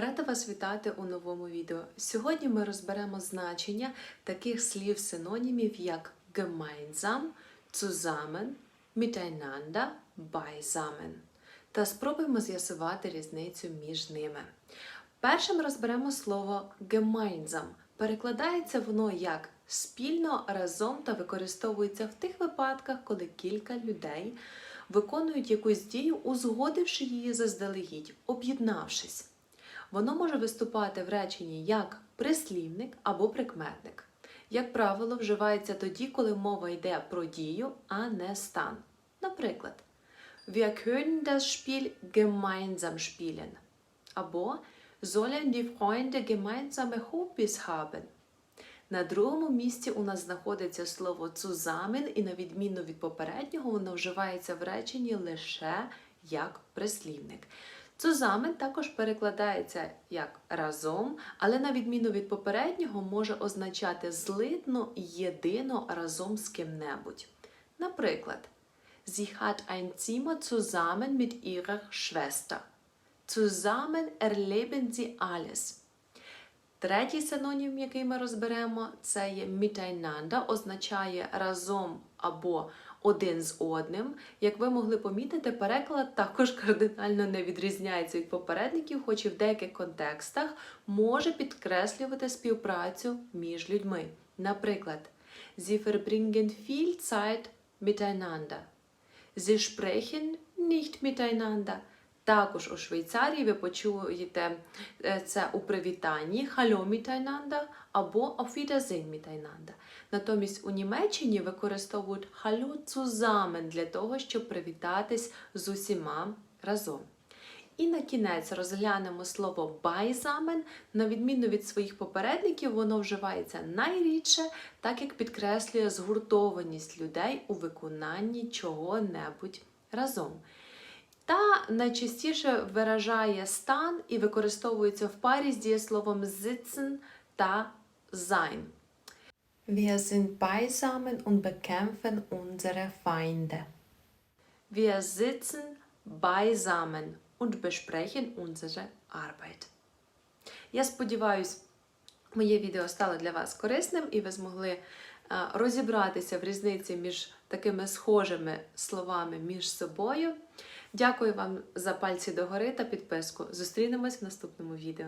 Рада вас вітати у новому відео. Сьогодні ми розберемо значення таких слів-синонімів, як gemeinsam, zusammen, miteinander, beisammen. Та спробуємо з'ясувати різницю між ними. Першим розберемо слово gemeinsam. Перекладається воно як спільно разом та використовується в тих випадках, коли кілька людей виконують якусь дію, узгодивши її заздалегідь, об'єднавшись. Воно може виступати в реченні як прислівник або прикметник. Як правило, вживається тоді, коли мова йде про дію, а не стан. Наприклад, Wir können das Spiel gemeinsam spielen. Або Sollen die Freunde gemeinsame Hobbys haben? На другому місці у нас знаходиться слово zusammen, і на відміну від попереднього, воно вживається в реченні лише як прислівник. Zusammen також перекладається як разом, але на відміну від попереднього може означати злитно, єдино разом з ким-небудь. Наприклад, Sie hat ein Zimmer zusammen mit ihrer Schwester. Zusammen erleben sie alles. Третій синонім, який ми розберемо, це є miteinander, означає разом або один з одним. Як ви могли помітити, переклад також кардинально не відрізняється від попередників, хоч і в деяких контекстах може підкреслювати співпрацю між людьми. Наприклад, Sie verbringen viel Zeit miteinander. Sie sprechen nicht miteinander. Також у Швейцарії ви почуєте е, це у привітанні Hallo miteinander або Auf Wiedersehen. Натомість у Німеччині використовують Hallo zusammen для того, щоб привітатись з усіма разом. І на кінець розглянемо слово beisammen. На відміну від своїх попередників, воно вживається найрідше, так як підкреслює згуртованість людей у виконанні чого-небудь разом. Та найчастіше виражає стан і використовується в парі з дієсловом sitzen та sein. Wir sind beisammen und bekämpfen unsere Feinde. Wir sitzen beisammen und besprechen unsere Arbeit. Я сподіваюся, моє відео стало для вас корисним і ви змогли розібратися в різниці між такими схожими словами між собою. Дякую вам за пальці догори та підписку. Зустрінемось в наступному відео.